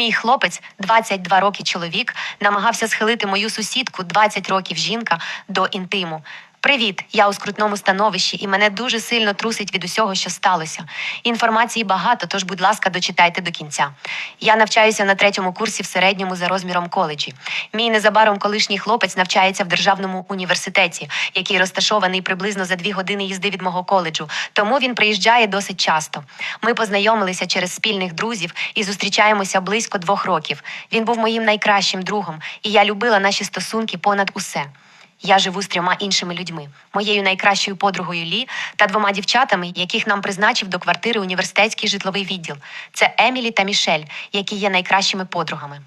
Мій хлопець, 22 роки чоловік, намагався схилити мою сусідку, 20 років жінка, до інтиму. Привіт, я у скрутному становищі, і мене дуже сильно трусить від усього, що сталося. Інформації багато, тож, будь ласка, дочитайте до кінця. Я навчаюся на третьому курсі в середньому за розміром коледжі. Мій незабаром колишній хлопець навчається в державному університеті, який розташований приблизно за дві години їзди від мого коледжу. Тому він приїжджає досить часто. Ми познайомилися через спільних друзів і зустрічаємося близько двох років. Він був моїм найкращим другом, і я любила наші стосунки понад усе. Я живу з трьома іншими людьми: моєю найкращою подругою Лі та двома дівчатами, яких нам призначив до квартири університетський житловий відділ. Це Емілі та Мішель, які є найкращими подругами.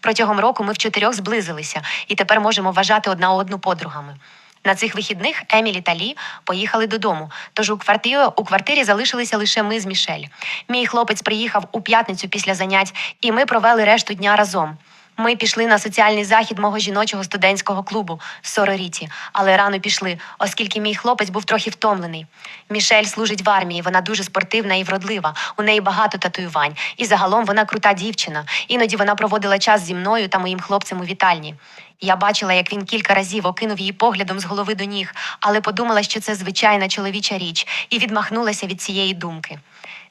Протягом року ми в чотирьох зблизилися і тепер можемо вважати одна одну подругами. На цих вихідних Емілі та Лі поїхали додому, тож у квартирі, у квартирі залишилися лише ми з Мішель. Мій хлопець приїхав у п'ятницю після занять, і ми провели решту дня разом. Ми пішли на соціальний захід мого жіночого студентського клубу Сороріті, але рано пішли, оскільки мій хлопець був трохи втомлений. Мішель служить в армії, вона дуже спортивна і вродлива. У неї багато татуювань. І загалом вона крута дівчина. Іноді вона проводила час зі мною та моїм хлопцем у вітальні. Я бачила, як він кілька разів окинув її поглядом з голови до ніг, але подумала, що це звичайна чоловіча річ, і відмахнулася від цієї думки.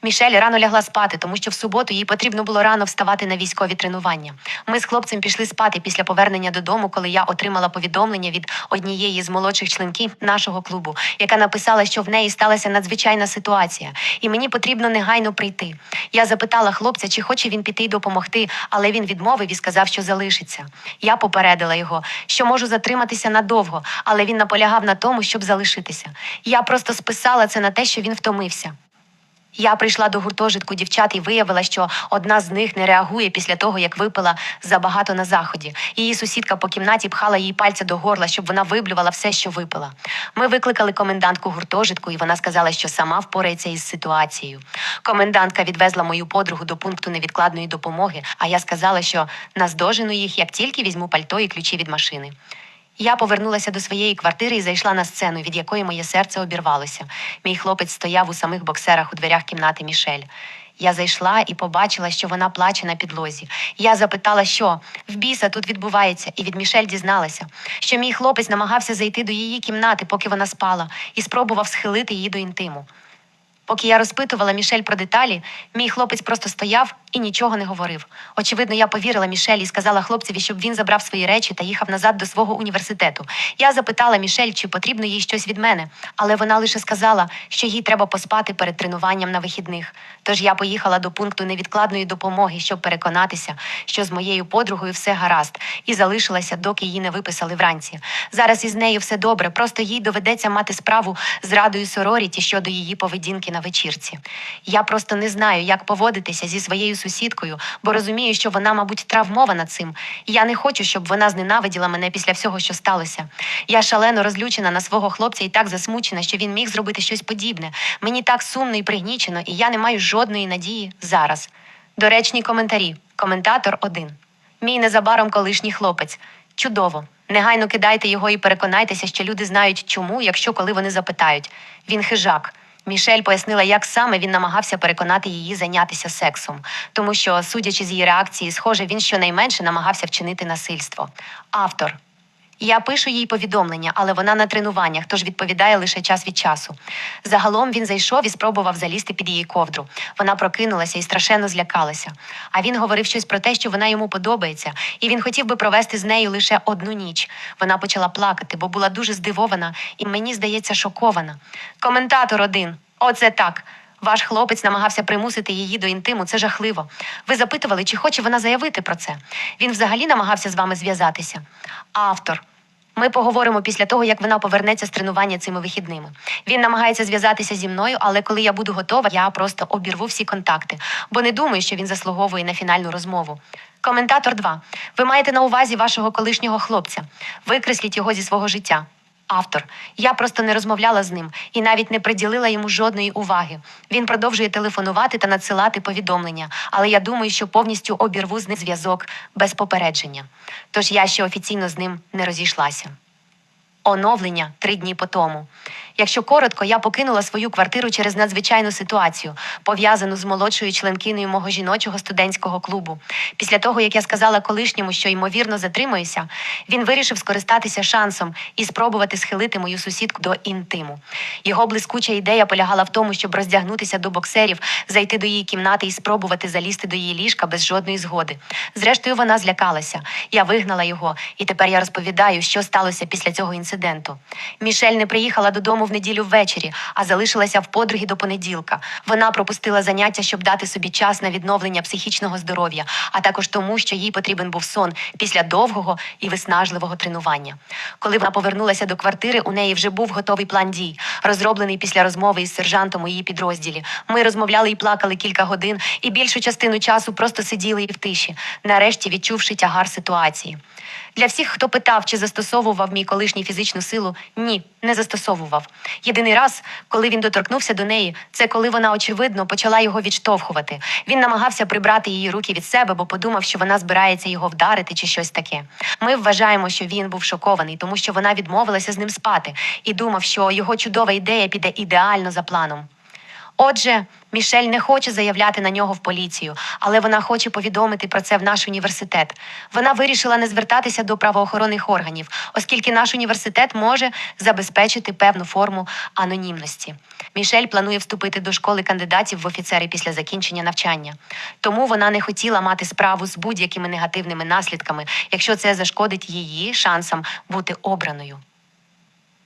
Мішель рано лягла спати, тому що в суботу їй потрібно було рано вставати на військові тренування. Ми з хлопцем пішли спати після повернення додому, коли я отримала повідомлення від однієї з молодших членків нашого клубу, яка написала, що в неї сталася надзвичайна ситуація, і мені потрібно негайно прийти. Я запитала хлопця, чи хоче він піти й допомогти, але він відмовив і сказав, що залишиться. Я попередила його, що можу затриматися надовго, але він наполягав на тому, щоб залишитися. Я просто списала це на те, що він втомився. Я прийшла до гуртожитку дівчат і виявила, що одна з них не реагує після того, як випила забагато на заході. Її сусідка по кімнаті пхала їй пальця до горла, щоб вона виблювала все, що випила. Ми викликали комендантку гуртожитку, і вона сказала, що сама впорається із ситуацією. Комендантка відвезла мою подругу до пункту невідкладної допомоги, а я сказала, що наздожену їх, як тільки візьму пальто і ключі від машини. Я повернулася до своєї квартири і зайшла на сцену, від якої моє серце обірвалося. Мій хлопець стояв у самих боксерах у дверях кімнати Мішель. Я зайшла і побачила, що вона плаче на підлозі. Я запитала, що в біса тут відбувається, і від Мішель дізналася, що мій хлопець намагався зайти до її кімнати, поки вона спала, і спробував схилити її до інтиму. Поки я розпитувала Мішель про деталі, мій хлопець просто стояв і нічого не говорив. Очевидно, я повірила Мішель і сказала хлопцеві, щоб він забрав свої речі та їхав назад до свого університету. Я запитала Мішель, чи потрібно їй щось від мене, але вона лише сказала, що їй треба поспати перед тренуванням на вихідних. Тож я поїхала до пункту невідкладної допомоги, щоб переконатися, що з моєю подругою все гаразд, і залишилася, доки її не виписали вранці. Зараз із нею все добре, просто їй доведеться мати справу з радою Сороріті щодо її поведінки на вечірці. Я просто не знаю, як поводитися зі своєю сусідкою, бо розумію, що вона, мабуть, травмована цим. Я не хочу, щоб вона зненавиділа мене після всього, що сталося. Я шалено розлючена на свого хлопця і так засмучена, що він міг зробити щось подібне. Мені так сумно і пригнічено, і я не маю жодної надії зараз. Доречні коментарі. Коментатор 1. Мій незабаром колишній хлопець. Чудово. Негайно кидайте його і переконайтеся, що люди знають чому, якщо коли вони запитають. Він хижак. Мішель пояснила, як саме він намагався переконати її зайнятися сексом, тому що, судячи з її реакції, схоже, він щонайменше намагався вчинити насильство. Автор. Я пишу їй повідомлення, але вона на тренуваннях, тож відповідає лише час від часу. Загалом він зайшов і спробував залізти під її ковдру. Вона прокинулася і страшенно злякалася. А він говорив щось про те, що вона йому подобається, і він хотів би провести з нею лише одну ніч. Вона почала плакати, бо була дуже здивована і, мені здається, шокована. Коментатор один. Оце так. Ваш хлопець намагався примусити її до інтиму. Це жахливо. Ви запитували, чи хоче вона заявити про це. Він взагалі намагався з вами зв'язатися. Автор. Ми поговоримо після того, як вона повернеться з тренування цими вихідними. Він намагається зв'язатися зі мною, але коли я буду готова, я просто обірву всі контакти, бо не думаю, що він заслуговує на фінальну розмову. Коментатор 2. Ви маєте на увазі вашого колишнього хлопця. Викресліть його зі свого життя. Автор. Я просто не розмовляла з ним і навіть не приділила йому жодної уваги. Він продовжує телефонувати та надсилати повідомлення, але я думаю, що повністю обірву з ним зв'язок без попередження. Тож я ще офіційно з ним не розійшлася. Оновлення три дні по тому. Якщо коротко, я покинула свою квартиру через надзвичайну ситуацію, пов'язану з молодшою членкиною мого жіночого студентського клубу. Після того, як я сказала колишньому, що ймовірно затримуюся, він вирішив скористатися шансом і спробувати схилити мою сусідку до інтиму. Його блискуча ідея полягала в тому, щоб роздягнутися до боксерів, зайти до її кімнати і спробувати залізти до її ліжка без жодної згоди. Зрештою, вона злякалася. Я вигнала його, і тепер я розповідаю, що сталося після цього інциденту. Мішель не приїхала додому неділю ввечері, а залишилася в подруги до понеділка. Вона пропустила заняття, щоб дати собі час на відновлення психічного здоров'я, а також тому, що їй потрібен був сон після довгого і виснажливого тренування. Коли вона повернулася до квартири, у неї вже був готовий план дій, розроблений після розмови із сержантом у її підрозділі. Ми розмовляли і плакали кілька годин, і більшу частину часу просто сиділи в тиші, нарешті відчувши тягар ситуації. Для всіх, хто питав, чи застосовував мій колишній фізичну силу, ні, не застосовував. Єдиний раз, коли він доторкнувся до неї, це коли вона, очевидно, почала його відштовхувати. Він намагався прибрати її руки від себе, бо подумав, що вона збирається його вдарити чи щось таке. Ми вважаємо, що він був шокований, тому що вона відмовилася з ним спати і думав, що його чудова ідея піде ідеально за планом. Отже, Мішель не хоче заявляти на нього в поліцію, але вона хоче повідомити про це в наш університет. Вона вирішила не звертатися до правоохоронних органів, оскільки наш університет може забезпечити певну форму анонімності. Мішель планує вступити до школи кандидатів в офіцери після закінчення навчання. Тому вона не хотіла мати справу з будь-якими негативними наслідками, якщо це зашкодить її шансам бути обраною.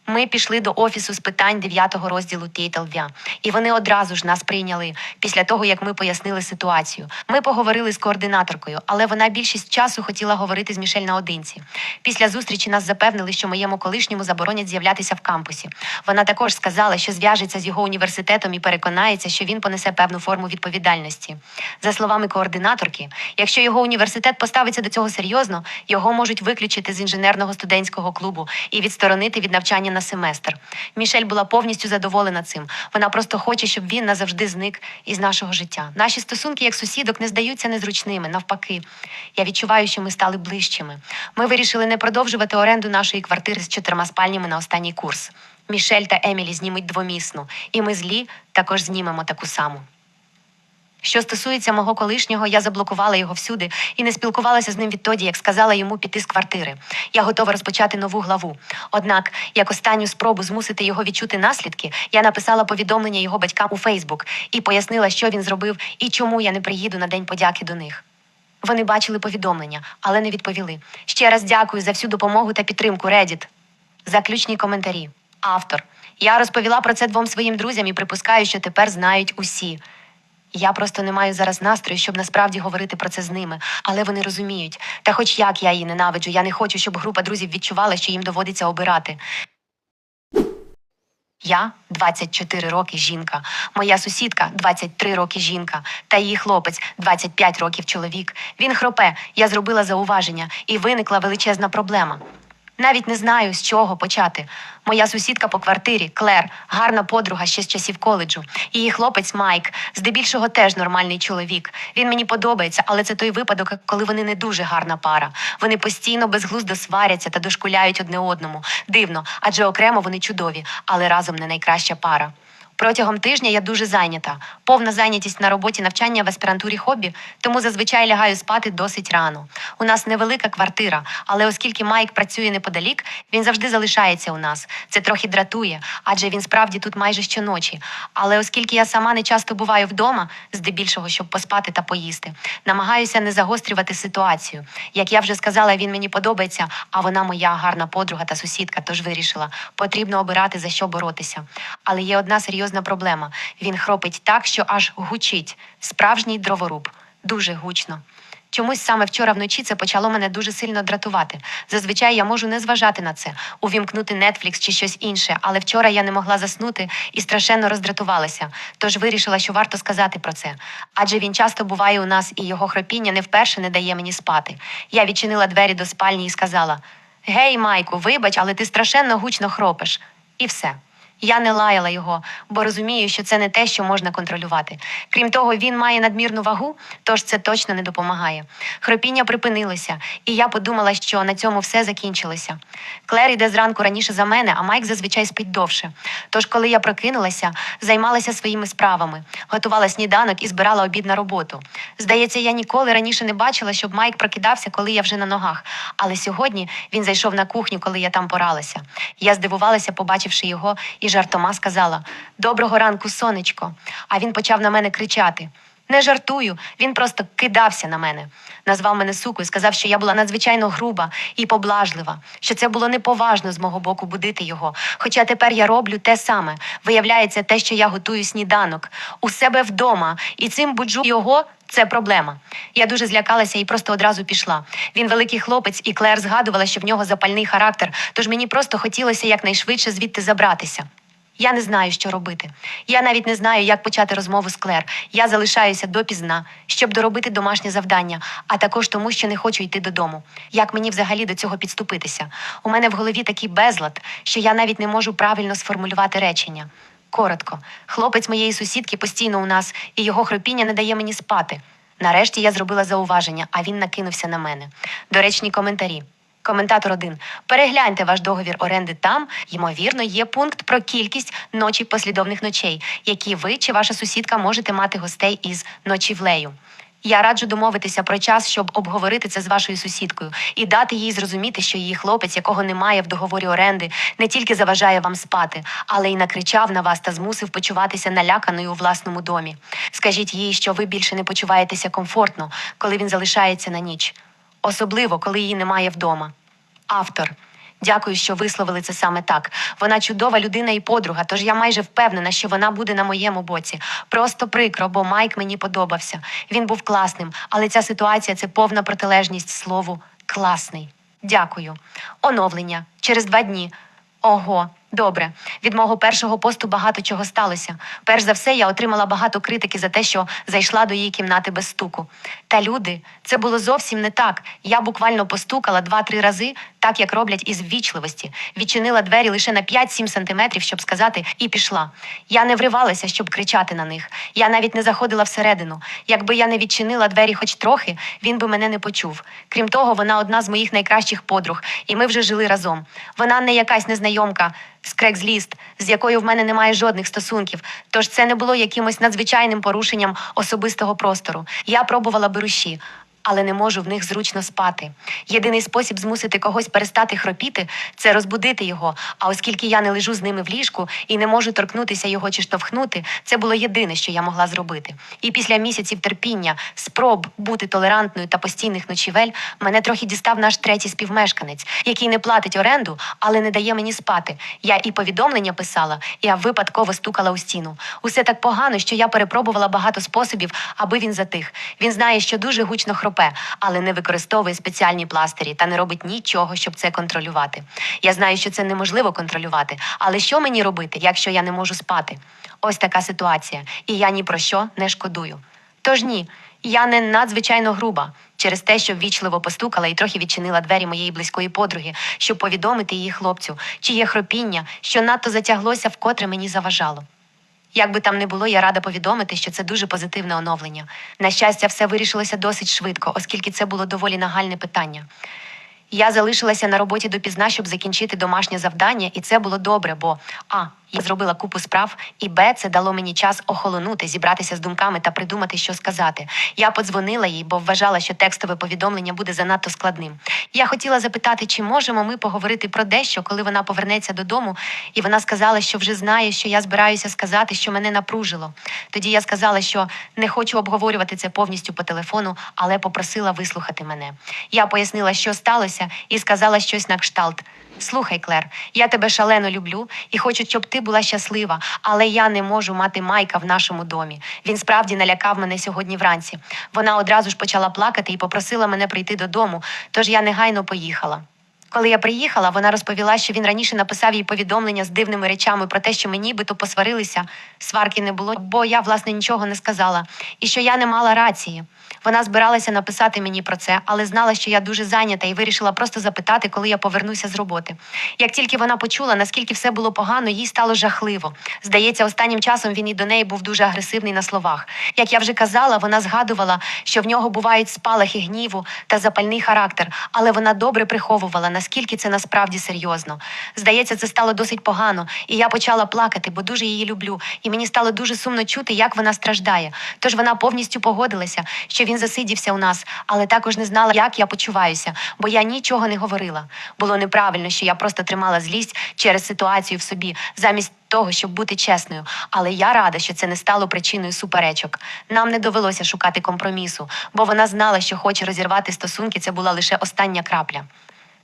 Ми пішли до офісу з питань 9 розділу TLV, і вони одразу ж нас прийняли після того, як ми пояснили ситуацію. Ми поговорили з координаторкою, але вона більшість часу хотіла говорити з Мішель наодинці. Після зустрічі нас запевнили, що моєму колишньому заборонять з'являтися в кампусі. Вона також сказала, що зв'яжеться з його університетом і переконається, що він понесе певну форму відповідальності. За словами координаторки, якщо його університет поставиться до цього серйозно, його можуть виключити з інженерного студентського клубу і відсторонити від навчання на семестр. Мішель була повністю задоволена цим. Вона просто хоче, щоб він назавжди зник із нашого життя. Наші стосунки як сусідок не здаються незручними. Навпаки, я відчуваю, що ми стали ближчими. Ми вирішили не продовжувати оренду нашої квартири з чотирма спальнями на останній курс. Мішель та Емілі знімуть двомісну, і ми злі також знімемо таку саму. Що стосується мого колишнього, я заблокувала його всюди і не спілкувалася з ним відтоді, як сказала йому піти з квартири. Я готова розпочати нову главу. Однак, як останню спробу змусити його відчути наслідки, я написала повідомлення його батькам у Фейсбук і пояснила, що він зробив і чому я не приїду на день подяки до них. Вони бачили повідомлення, але не відповіли. Ще раз дякую за всю допомогу та підтримку, Reddit. Заключні коментарі. Автор. Я розповіла про це двом своїм друзям і припускаю, що тепер знають усі. Я просто не маю зараз настрою, щоб насправді говорити про це з ними, але вони розуміють. Та хоч як я її ненавиджу, я не хочу, щоб група друзів відчувала, що їм доводиться обирати. Я 24 роки жінка, моя сусідка 23 роки жінка, та її хлопець 25 років чоловік. Він хропе, я зробила зауваження, і виникла величезна проблема. Навіть не знаю, з чого почати. Моя сусідка по квартирі Клер, гарна подруга ще з часів коледжу. Її хлопець Майк, здебільшого теж нормальний чоловік. Він мені подобається, але це той випадок, коли вони не дуже гарна пара. Вони постійно безглуздо сваряться та дошкуляють одне одному. Дивно, адже окремо вони чудові, але разом не найкраща пара. Протягом тижня я дуже зайнята. Повна зайнятість на роботі навчання в аспірантурі хобі, тому зазвичай лягаю спати досить рано. У нас невелика квартира, але оскільки Майк працює неподалік, він завжди залишається у нас. Це трохи дратує, адже він справді тут майже щоночі. Але оскільки я сама не часто буваю вдома, здебільшого, щоб поспати та поїсти, намагаюся не загострювати ситуацію. Як я вже сказала, він мені подобається, а вона моя гарна подруга та сусідка, тож вирішила, потрібно обирати за що боротися. Але є одна серйозна проблема: він хропить так, що аж гучить. Справжній дроворуб, дуже гучно. Чомусь саме вчора вночі це почало мене дуже сильно дратувати. Зазвичай я можу не зважати на це, увімкнути Netflix чи щось інше, але вчора я не могла заснути і страшенно роздратувалася. Тож вирішила, що варто сказати про це. Адже він часто буває у нас, і його хропіння не вперше не дає мені спати. Я відчинила двері до спальні і сказала: Гей, Майку, вибач, але ти страшенно гучно хропиш. І все. Я не лаяла його, бо розумію, що це не те, що можна контролювати. Крім того, він має надмірну вагу, тож це точно не допомагає. Хропіння припинилося, і я подумала, що на цьому все закінчилося. Клер йде зранку раніше за мене, а Майк зазвичай спить довше. Тож, коли я прокинулася, займалася своїми справами, готувала сніданок і збирала обід на роботу. Здається, я ніколи раніше не бачила, щоб Майк прокидався, коли я вже на ногах. Але сьогодні він зайшов на кухню, коли я там поралася. Я здивувалася, побачивши його, і жартома сказала: Доброго ранку, сонечко. А він почав на мене кричати. Не жартую, він просто кидався на мене. Назвав мене сукою, сказав, що я була надзвичайно груба і поблажлива, що це було неповажно з мого боку будити його. Хоча тепер я роблю те саме. Виявляється, те, що я готую сніданок у себе вдома, і цим буджу його. Це проблема. Я дуже злякалася і просто одразу пішла. Він великий хлопець, і Клер згадувала, що в нього запальний характер, тож мені просто хотілося якнайшвидше звідти забратися. Я не знаю, що робити. Я навіть не знаю, як почати розмову з Клер. Я залишаюся допізна, щоб доробити домашнє завдання, а також тому, що не хочу йти додому. Як мені взагалі до цього підступитися? У мене в голові такий безлад, що я навіть не можу правильно сформулювати речення. Коротко, хлопець моєї сусідки постійно у нас, і його хропіння не дає мені спати. Нарешті я зробила зауваження, а він накинувся на мене. Доречні коментарі. Коментатор 1. Перегляньте ваш договір оренди там. Ймовірно, є пункт про кількість ночі послідовних ночей, які ви чи ваша сусідка можете мати гостей із ночівлею. Я раджу домовитися про час, щоб обговорити це з вашою сусідкою і дати їй зрозуміти, що її хлопець, якого немає в договорі оренди, не тільки заважає вам спати, але й накричав на вас та змусив почуватися наляканою у власному домі. Скажіть їй, що ви більше не почуваєтеся комфортно, коли він залишається на ніч, особливо коли її немає вдома. Автор. Дякую, що висловили це саме так. Вона чудова людина і подруга, тож я майже впевнена, що вона буде на моєму боці. Просто прикро, бо Майк мені подобався. Він був класним, але ця ситуація це повна протилежність слову класний. Дякую. Оновлення через два дні. Ого, добре. Від мого першого посту багато чого сталося. Перш за все, я отримала багато критики за те, що зайшла до її кімнати без стуку. Та люди, це було зовсім не так. Я буквально постукала два-три рази, так як роблять із ввічливості. Відчинила двері лише на 5-7 сантиметрів, щоб сказати, і пішла. Я не вривалася, щоб кричати на них. Я навіть не заходила всередину. Якби я не відчинила двері хоч трохи, він би мене не почув. Крім того, вона одна з моїх найкращих подруг, і ми вже жили разом. Вона не якась незнайомка з Крекзліст, з якою в мене немає жодних стосунків. Тож це не було якимось надзвичайним порушенням особистого простору. Я пробувала беруші. Але не можу в них зручно спати. Єдиний спосіб змусити когось перестати хропіти це розбудити його. А оскільки я не лежу з ними в ліжку і не можу торкнутися його чи штовхнути, це було єдине, що я могла зробити. І після місяців терпіння, спроб бути толерантною та постійних ночівель, мене трохи дістав наш третій співмешканець, який не платить оренду, але не дає мені спати. Я і повідомлення писала, і я випадково стукала у стіну. Усе так погано, що я перепробувала багато способів, аби він затих. Він знає, що дуже гучно хропе, але не використовує спеціальні пластирі та не робить нічого, щоб це контролювати. Я знаю, що це неможливо контролювати, але що мені робити, якщо я не можу спати? Ось така ситуація, і я ні про що не шкодую. Тож ні, я не надзвичайно груба через те, що ввічливо постукала і трохи відчинила двері моєї близької подруги, щоб повідомити її хлопцю, чиє хропіння, що надто затяглося, вкотре мені заважало. Як би там не було, я рада повідомити, що це дуже позитивне оновлення. На щастя, все вирішилося досить швидко, оскільки це було доволі нагальне питання. Я залишилася на роботі допізна, щоб закінчити домашнє завдання, і це було добре, бо а. Я зробила купу справ, і Б, це дало мені час охолонути, зібратися з думками та придумати, що сказати. Я подзвонила їй, бо вважала, що текстове повідомлення буде занадто складним. Я хотіла запитати, чи можемо ми поговорити про дещо, коли вона повернеться додому, і вона сказала, що вже знає, що я збираюся сказати, що мене напружило. Тоді я сказала, що не хочу обговорювати це повністю по телефону, але попросила вислухати мене. Я пояснила, що сталося, і сказала щось на кшталт. Слухай, Клер, я тебе шалено люблю і хочу, щоб ти була щаслива, але я не можу мати Майка в нашому домі. Він справді налякав мене сьогодні вранці. Вона одразу ж почала плакати і попросила мене прийти додому, тож я негайно поїхала. Коли я приїхала, вона розповіла, що він раніше написав їй повідомлення з дивними речами про те, що ми нібито посварилися. Сварки не було, бо я, власне, нічого не сказала, і що я не мала рації. Вона збиралася написати мені про це, але знала, що я дуже зайнята і вирішила просто запитати, коли я повернуся з роботи. Як тільки вона почула, наскільки все було погано, їй стало жахливо. Здається, останнім часом він і до неї був дуже агресивний на словах. Як я вже казала, вона згадувала, що в нього бувають спалахи гніву та запальний характер, але вона добре приховувала, наскільки це насправді серйозно. Здається, це стало досить погано, і я почала плакати, бо дуже її люблю. І мені стало дуже сумно чути, як вона страждає. Тож вона повністю погодилася, що він засидівся у нас, але також не знала, як я почуваюся, бо я нічого не говорила. Було неправильно, що я просто тримала злість через ситуацію в собі, замість того, щоб бути чесною. Але я рада, що це не стало причиною суперечок. Нам не довелося шукати компромісу, бо вона знала, що хоче розірвати стосунки. Це була лише остання крапля.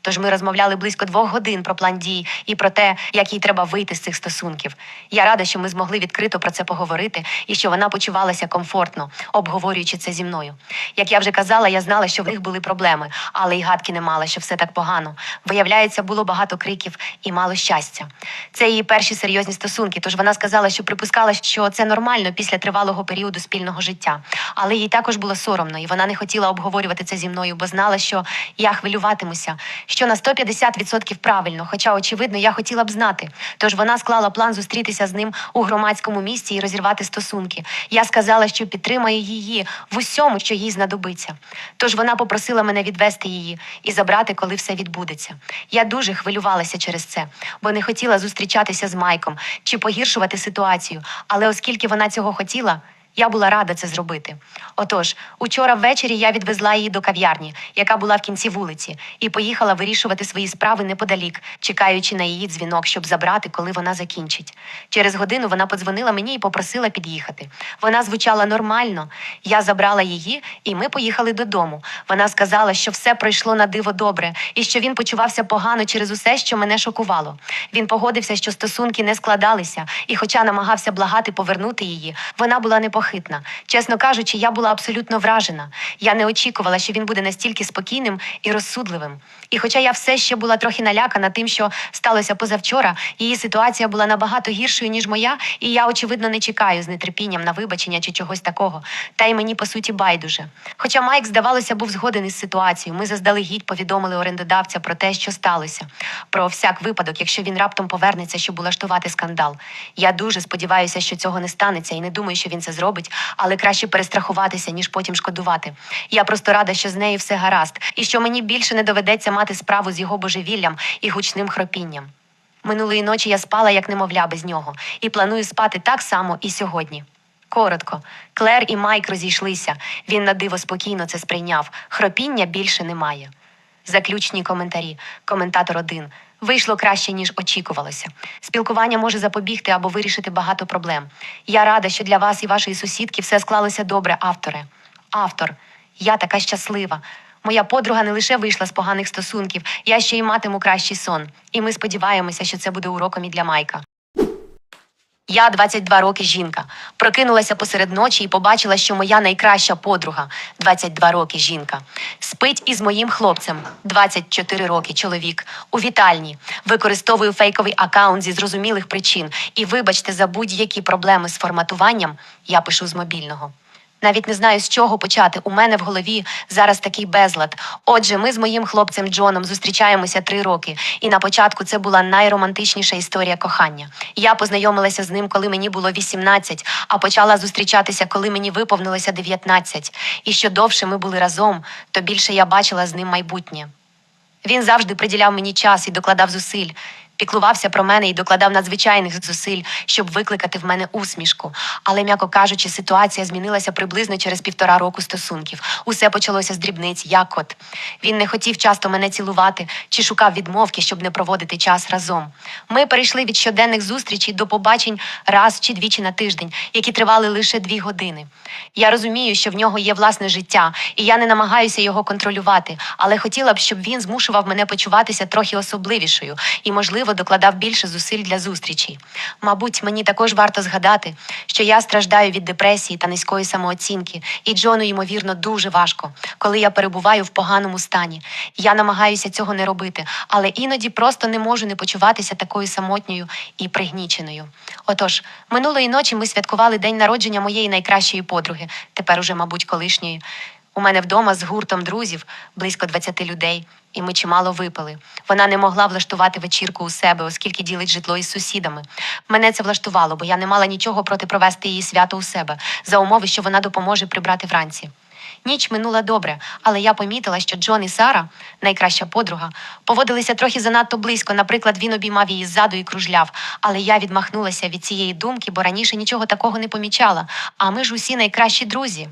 Тож ми розмовляли близько двох годин про план дій і про те, як їй треба вийти з цих стосунків. Я рада, що ми змогли відкрито про це поговорити і що вона почувалася комфортно, обговорюючи це зі мною. Як я вже казала, я знала, що в них були проблеми, але й гадки не мала, що все так погано. Виявляється, було багато криків і мало щастя. Це її перші серйозні стосунки. Тож вона сказала, що припускала, що це нормально після тривалого періоду спільного життя. Але їй також було соромно, і вона не хотіла обговорювати це зі мною, бо знала, що я хвилюватимуся, що на 150% правильно, хоча, очевидно, я хотіла б знати. Тож вона склала план зустрітися з ним у громадському місці і розірвати стосунки. Я сказала, що підтримаю її в усьому, що їй знадобиться. Тож вона попросила мене відвести її і забрати, коли все відбудеться. Я дуже хвилювалася через це, бо не хотіла зустрічатися з Майком чи погіршувати ситуацію. Але оскільки вона цього хотіла. Я була рада це зробити. Отож, учора ввечері я відвезла її до кав'ярні, яка була в кінці вулиці, і поїхала вирішувати свої справи неподалік, чекаючи на її дзвінок, щоб забрати, коли вона закінчить. Через годину вона подзвонила мені і попросила під'їхати. Вона звучала нормально. Я забрала її, і ми поїхали додому. Вона сказала, що все пройшло на диво добре, і що він почувався погано через усе, що мене шокувало. Він погодився, що стосунки не складалися, і, хоча намагався благати повернути її, вона була непохитна. Чесно кажучи, я була абсолютно вражена. Я не очікувала, що він буде настільки спокійним і розсудливим. І хоча я все ще була трохи налякана тим, що сталося позавчора, її ситуація була набагато гіршою, ніж моя, і я, очевидно, не чекаю з нетерпінням на вибачення чи чогось такого. Та й мені, по суті, байдуже. Хоча Майк, здавалося, був згоден із ситуацією, ми заздалегідь повідомили орендодавця про те, що сталося, про всяк випадок, якщо він раптом повернеться, щоб улаштувати скандал. Я дуже сподіваюся, що цього не станеться, і не думаю, що він це зробить, але краще перестрахуватися, ніж потім шкодувати. Я просто рада, що з нею все гаразд, і що мені більше не доведеться мати справу з його божевіллям і гучним хропінням. Минулої ночі я спала як немовля без нього, і планую спати так само і сьогодні. Коротко, Клер і Майк розійшлися. Він на диво спокійно це сприйняв. Хропіння більше немає. Заключні коментарі. Коментатор 1. Вийшло краще, ніж очікувалося. Спілкування може запобігти або вирішити багато проблем. Я рада, що для вас і вашої сусідки все склалося добре, авторе. Автор. Я така щаслива. Моя подруга не лише вийшла з поганих стосунків, я ще й матиму кращий сон. І ми сподіваємося, що це буде уроком і для Майка. Я 22 роки жінка. Прокинулася посеред ночі і побачила, що моя найкраща подруга 22 роки жінка. Спить із моїм хлопцем 24 роки чоловік у вітальні. Використовую фейковий акаунт зі зрозумілих причин. І вибачте за будь-які проблеми з форматуванням. Я пишу з мобільного. Навіть не знаю, з чого почати. У мене в голові зараз такий безлад. Отже, ми з моїм хлопцем Джоном зустрічаємося три роки, і на початку це була найромантичніша історія кохання. Я познайомилася з ним, коли мені було 18, а почала зустрічатися, коли мені виповнилося 19. І що довше ми були разом, то більше я бачила з ним майбутнє. Він завжди приділяв мені час і докладав зусиль. Піклувався про мене і докладав надзвичайних зусиль, щоб викликати в мене усмішку. Але, м'яко кажучи, ситуація змінилася приблизно через півтора року стосунків. Усе почалося з дрібниць, як от. Він не хотів часто мене цілувати чи шукав відмовки, щоб не проводити час разом. Ми перейшли від щоденних зустрічей до побачень раз чи двічі на тиждень, які тривали лише дві години. Я розумію, що в нього є власне життя, і я не намагаюся його контролювати, але хотіла б, щоб він змушував мене почуватися трохи особливішою і, можливо, можливо, докладав більше зусиль для зустрічей. Мабуть, мені також варто згадати, що я страждаю від депресії та низької самооцінки, і Джону, ймовірно, дуже важко, коли я перебуваю в поганому стані. Я намагаюся цього не робити, але іноді просто не можу не почуватися такою самотньою і пригніченою. Отож, минулої ночі ми святкували день народження моєї найкращої подруги, тепер уже, мабуть, колишньої. У мене вдома з гуртом друзів близько 20 людей, і ми чимало випили. Вона не могла влаштувати вечірку у себе, оскільки ділить житло із сусідами. Мене це влаштувало, бо я не мала нічого проти провести її свято у себе, за умови, що вона допоможе прибрати вранці. Ніч минула добре, але я помітила, що Джон і Сара, найкраща подруга, поводилися трохи занадто близько. Наприклад, він обіймав її ззаду і кружляв. Але я відмахнулася від цієї думки, бо раніше нічого такого не помічала. А ми ж усі найкращі друзі.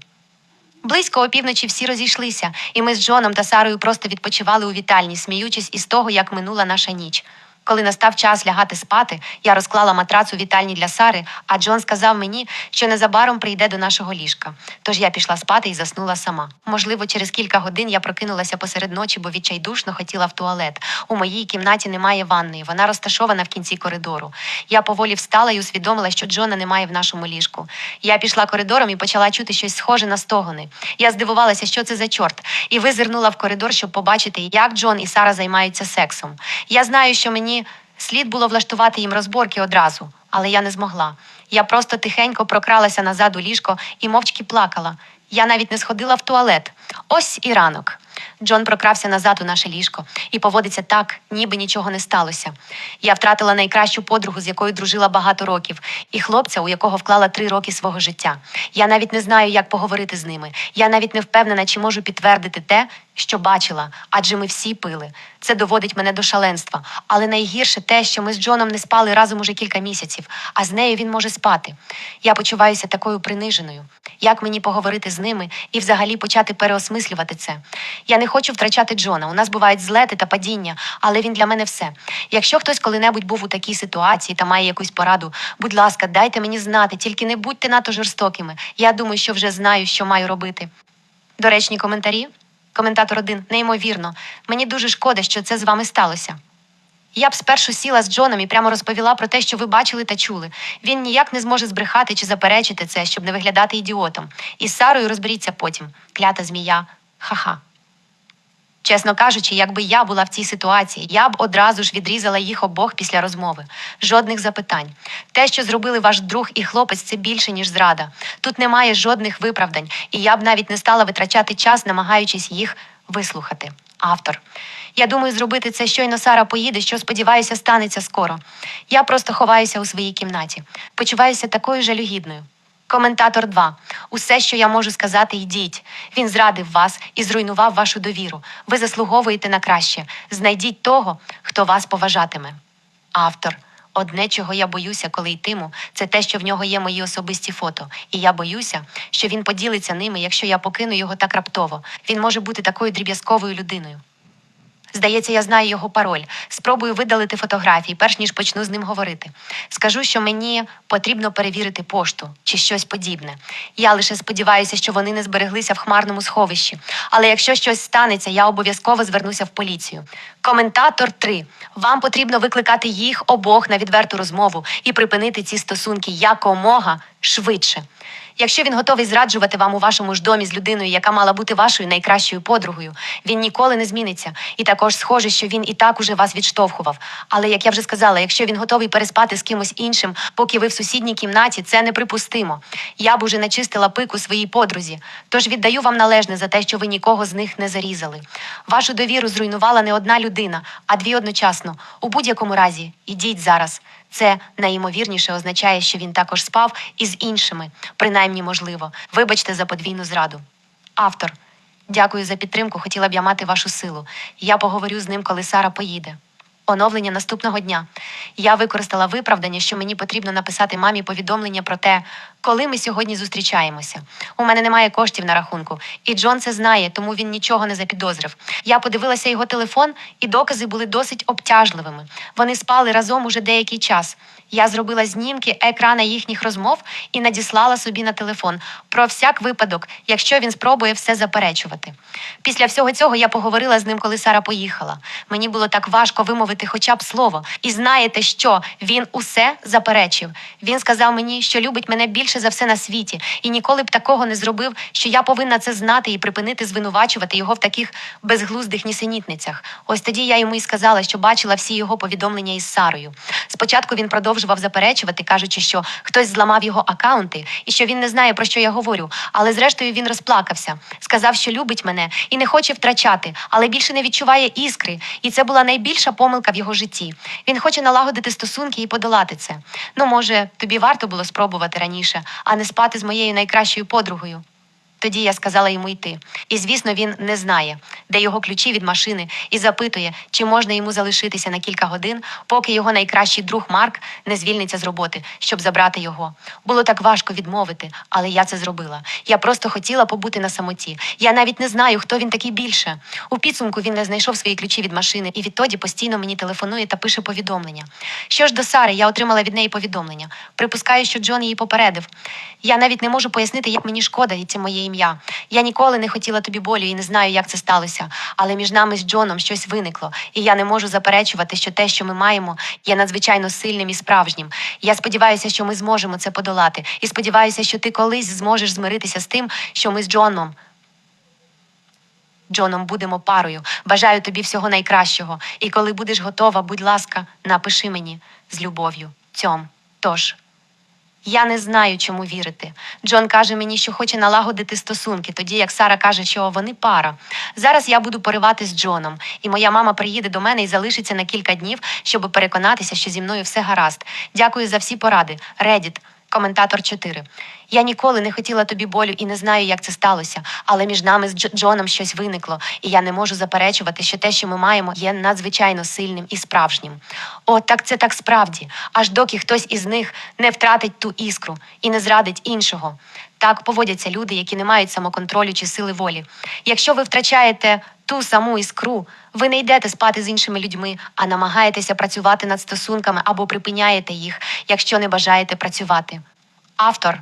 Близько опівночі всі розійшлися, і ми з Джоном та Сарою просто відпочивали у вітальні, сміючись із того, як минула наша ніч. Коли настав час лягати спати, я розклала матрац у вітальні для Сари, а Джон сказав мені, що незабаром прийде до нашого ліжка. Тож я пішла спати і заснула сама. Можливо, через кілька годин я прокинулася посеред ночі, бо відчайдушно хотіла в туалет. У моїй кімнаті немає ванної, вона розташована в кінці коридору. Я поволі встала і усвідомила, що Джона немає в нашому ліжку. Я пішла коридором і почала чути щось схоже на стогони. Я здивувалася, що це за чорт, і визирнула в коридор, щоб побачити, як Джон і Сара займаються сексом. Я знаю, що мені слід було влаштувати їм розборки одразу, але я не змогла. Я просто тихенько прокралася назад у ліжко і мовчки плакала. Я навіть не сходила в туалет. Ось і ранок. Джон прокрався назад у наше ліжко і поводиться так, ніби нічого не сталося. Я втратила найкращу подругу, з якою дружила багато років, і хлопця, у якого вклала три роки свого життя. Я навіть не знаю, як поговорити з ними. Я навіть не впевнена, чи можу підтвердити те, що бачила, адже ми всі пили. Це доводить мене до шаленства. Але найгірше те, що ми з Джоном не спали разом уже кілька місяців, а з нею він може спати. Я почуваюся такою приниженою. Як мені поговорити з ними і взагалі почати переосмислювати це? Я не хочу втрачати Джона. У нас бувають злети та падіння, але він для мене все. Якщо хтось коли-небудь був у такій ситуації та має якусь пораду, будь ласка, дайте мені знати, тільки не будьте надто жорстокими. Я думаю, що вже знаю, що маю робити. Доречні коментарі? Коментатор один, неймовірно. Мені дуже шкода, що це з вами сталося. Я б спершу сіла з Джоном і прямо розповіла про те, що ви бачили та чули. Він ніяк не зможе збрехати чи заперечити це, щоб не виглядати ідіотом. І з Сарою розберіться потім. Клята змія. Ха-ха. Чесно кажучи, якби я була в цій ситуації, я б одразу ж відрізала їх обох після розмови. Жодних запитань. Те, що зробили ваш друг і хлопець, це більше, ніж зрада. Тут немає жодних виправдань, і я б навіть не стала витрачати час, намагаючись їх вислухати. Автор. Я думаю зробити це щойно Сара поїде, що сподіваюся, станеться скоро. Я просто ховаюся у своїй кімнаті. Почуваюся такою жалюгідною. Коментатор 2. Усе, що я можу сказати, йдіть. Він зрадив вас і зруйнував вашу довіру. Ви заслуговуєте на краще. Знайдіть того, хто вас поважатиме. Автор. Одне, чого я боюся, коли йтиму, це те, що в нього є мої особисті фото. І я боюся, що він поділиться ними, якщо я покину його так раптово. Він може бути такою дріб'язковою людиною. Здається, я знаю його пароль. Спробую видалити фотографії, перш ніж почну з ним говорити. Скажу, що мені потрібно перевірити пошту чи щось подібне. Я лише сподіваюся, що вони не збереглися в хмарному сховищі. Але якщо щось станеться, я обов'язково звернуся в поліцію. Коментатор 3. Вам потрібно викликати їх обох на відверту розмову і припинити ці стосунки якомога швидше. Якщо він готовий зраджувати вам у вашому ж домі з людиною, яка мала бути вашою найкращою подругою, він ніколи не зміниться. І також схоже, що він і так уже вас відштовхував. Але як я вже сказала, якщо він готовий переспати з кимось іншим, поки ви в сусідній кімнаті, це неприпустимо. Я б уже начистила пику своїй подрузі. Тож віддаю вам належне за те, що ви нікого з них не зарізали. Вашу довіру зруйнувала не одна людина, а дві одночасно. У будь-якому разі, ідіть зараз. Це найімовірніше означає, що він також спав із іншими, принаймні можливо. Вибачте за подвійну зраду. Автор. Дякую за підтримку. Хотіла б я мати вашу силу. Я поговорю з ним, коли Сара поїде. Оновлення наступного дня. Я використала виправдання, що мені потрібно написати мамі повідомлення про те, коли ми сьогодні зустрічаємося. У мене немає коштів на рахунку, і Джон це знає, тому він нічого не запідозрив. Я подивилася його телефон, і докази були досить обтяжливими. Вони спали разом уже деякий час. Я зробила знімки екрана їхніх розмов і надіслала собі на телефон про всяк випадок, якщо він спробує все заперечувати. Після всього цього я поговорила з ним, коли Сара поїхала. Мені було так важко вимовити вимовити хоча б слово. І знаєте що? Він усе заперечив. Він сказав мені, що любить мене більше за все на світі, і ніколи б такого не зробив, що я повинна це знати і припинити звинувачувати його в таких безглуздих нісенітницях. Ось тоді я йому і сказала, що бачила всі його повідомлення із Сарою. Спочатку він продовжував заперечувати, кажучи, що хтось зламав його акаунти і що він не знає, про що я говорю. Але зрештою він розплакався, сказав, що любить мене і не хоче втрачати, але більше не відчуває іскри. І це була найбільша помилка в його житті. Він хоче налагодити стосунки і подолати це. Ну, може, тобі варто було спробувати раніше, а не спати з моєю найкращою подругою. Тоді я сказала йому йти. І, звісно, він не знає, де його ключі від машини, і запитує, чи можна йому залишитися на кілька годин, поки його найкращий друг Марк не звільниться з роботи, щоб забрати його. Було так важко відмовити, але я це зробила. Я просто хотіла побути на самоті. Я навіть не знаю, хто він такий більше. У підсумку він не знайшов свої ключі від машини, і відтоді постійно мені телефонує та пише повідомлення. Що ж до Сари, я отримала від неї повідомлення. Припускаю, що Джон її попередив. Я навіть не можу пояснити, як мені шкода, і це моє ім'я. Я ніколи не хотіла тобі болю і не знаю, як це сталося. Але між нами з Джоном щось виникло, і я не можу заперечувати, що те, що ми маємо, є надзвичайно сильним і справжнім. Я сподіваюся, що ми зможемо це подолати, і сподіваюся, що ти колись зможеш змиритися з тим, що ми з Джоном. Джоном будемо парою. Бажаю тобі всього найкращого. І коли будеш готова, будь ласка, напиши мені з любов'ю. Цьом. Тож. Я не знаю, чому вірити. Джон каже мені, що хоче налагодити стосунки, тоді як Сара каже, що вони пара. Зараз я буду поривати з Джоном, і моя мама приїде до мене і залишиться на кілька днів, щоб переконатися, що зі мною все гаразд. Дякую за всі поради. Reddit, коментатор 4. Я ніколи не хотіла тобі болю і не знаю, як це сталося, але між нами з Дж- Джоном щось виникло, і я не можу заперечувати, що те, що ми маємо, є надзвичайно сильним і справжнім. О, так це так справді, аж доки хтось із них не втратить ту іскру і не зрадить іншого. Так поводяться люди, які не мають самоконтролю чи сили волі. Якщо ви втрачаєте ту саму іскру, ви не йдете спати з іншими людьми, а намагаєтеся працювати над стосунками або припиняєте їх, якщо не бажаєте працювати. Автор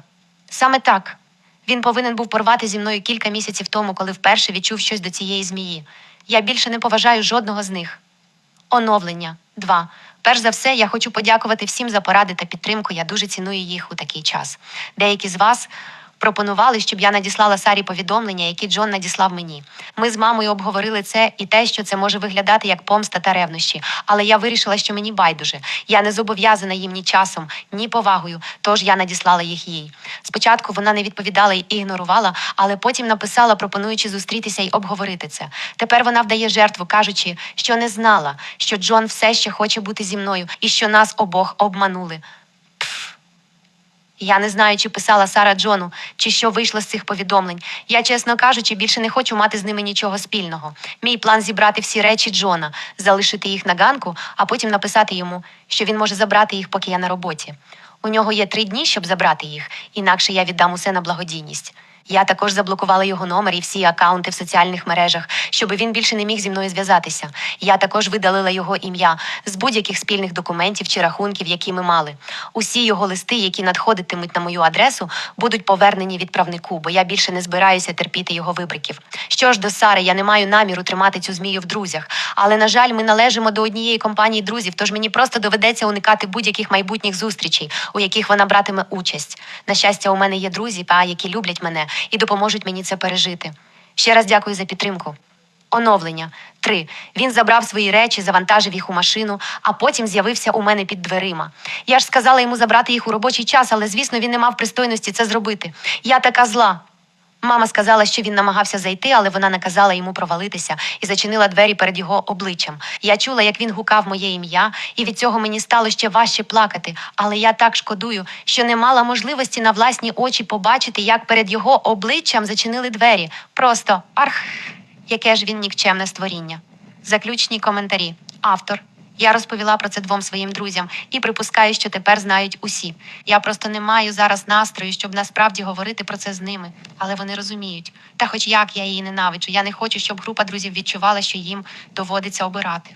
саме так. Він повинен був порвати зі мною кілька місяців тому, коли вперше відчув щось до цієї змії. Я більше не поважаю жодного з них. Оновлення 2. Перш за все, я хочу подякувати всім за поради та підтримку. Я дуже ціную їх у такий час. Деякі з вас пропонували, щоб я надіслала Сарі повідомлення, які Джон надіслав мені. Ми з мамою обговорили це і те, що це може виглядати як помста та ревнощі. Але я вирішила, що мені байдуже. Я не зобов'язана їм ні часом, ні повагою, тож я надіслала їх їй. Спочатку вона не відповідала і ігнорувала, але потім написала, пропонуючи зустрітися і обговорити це. Тепер вона вдає жертву, кажучи, що не знала, що Джон все ще хоче бути зі мною і що нас обох обманули. Я не знаю, чи писала Сара Джону, чи що вийшло з цих повідомлень. Я, чесно кажучи, більше не хочу мати з ними нічого спільного. Мій план зібрати всі речі Джона, залишити їх на ганку, а потім написати йому, що він може забрати їх, поки я на роботі. У нього є три дні, щоб забрати їх, інакше я віддам усе на благодійність. Я також заблокувала його номер і всі акаунти в соціальних мережах, щоб він більше не міг зі мною зв'язатися. Я також видалила його ім'я з будь-яких спільних документів чи рахунків, які ми мали. Усі його листи, які надходитимуть на мою адресу, будуть повернені відправнику, бо я більше не збираюся терпіти його вибриків. Що ж до Сари, я не маю наміру тримати цю змію в друзях. Але, на жаль, ми належимо до однієї компанії друзів, тож мені просто доведеться уникати будь-яких майбутніх зустрічей, у яких вона братиме участь. На щастя, у мене є друзі, які люблять мене і допоможуть мені це пережити. Ще раз дякую за підтримку. Оновлення 3. Він забрав свої речі, завантажив їх у машину, а потім з'явився у мене під дверима. Я ж сказала йому забрати їх у робочий час, але звісно, він не мав пристойності це зробити. Я така зла. Мама сказала, що він намагався зайти, але вона наказала йому провалитися і зачинила двері перед його обличчям. Я чула, як він гукав моє ім'я, і від цього мені стало ще важче плакати. Але я так шкодую, що не мала можливості на власні очі побачити, як перед його обличчям зачинили двері. Просто арх, яке ж він нікчемне створіння. Заключні коментарі. Автор. Я розповіла про це двом своїм друзям і припускаю, що тепер знають усі. Я просто не маю зараз настрою, щоб насправді говорити про це з ними, але вони розуміють. Та хоч як я її ненавиджу, я не хочу, щоб група друзів відчувала, що їм доводиться обирати.